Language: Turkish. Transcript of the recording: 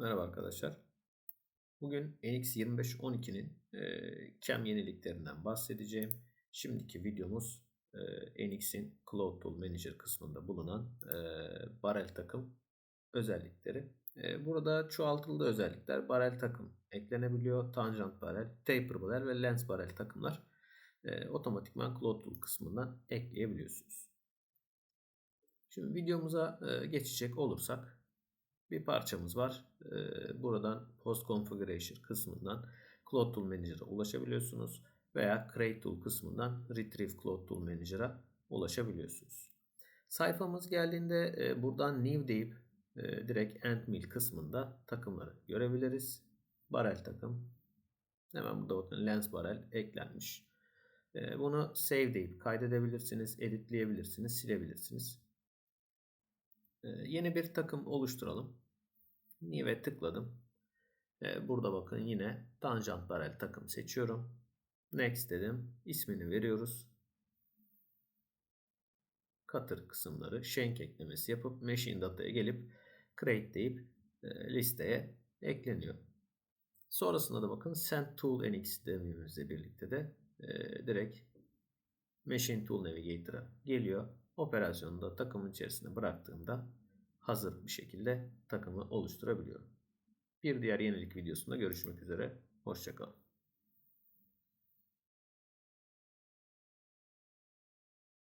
Merhaba arkadaşlar. Bugün NX2512'nin e, CAM yeniliklerinden bahsedeceğim. Şimdiki videomuz e, NX'in Cloud Tool Manager kısmında bulunan e, barel takım özellikleri. E, burada çoğaltıldı özellikler barel takım eklenebiliyor. Tangent barel, taper barel ve lens barel takımlar e, otomatikman Cloud Tool kısmından ekleyebiliyorsunuz. Şimdi videomuza e, geçecek olursak bir parçamız var. Ee, buradan Post Configuration kısmından Cloud Tool Manager'a ulaşabiliyorsunuz veya Create Tool kısmından Retrieve Cloud Tool Manager'a ulaşabiliyorsunuz. Sayfamız geldiğinde e, buradan New deyip e, direkt End Mill kısmında takımları görebiliriz. Barel takım. Hemen burada bakın Lens Barel eklenmiş. E, bunu Save deyip kaydedebilirsiniz, editleyebilirsiniz, silebilirsiniz. Yeni bir takım oluşturalım. New'e tıkladım. Burada bakın yine tangent barel takım seçiyorum. Next dedim. İsmini veriyoruz. Cutter kısımları shank eklemesi yapıp machine data'ya gelip create deyip listeye ekleniyor. Sonrasında da bakın send tool nx dememizle birlikte de direkt machine tool navigator'a geliyor. Operasyonu da takımın içerisine bıraktığımda hazır bir şekilde takımı oluşturabiliyorum. Bir diğer yenilik videosunda görüşmek üzere. Hoşçakalın.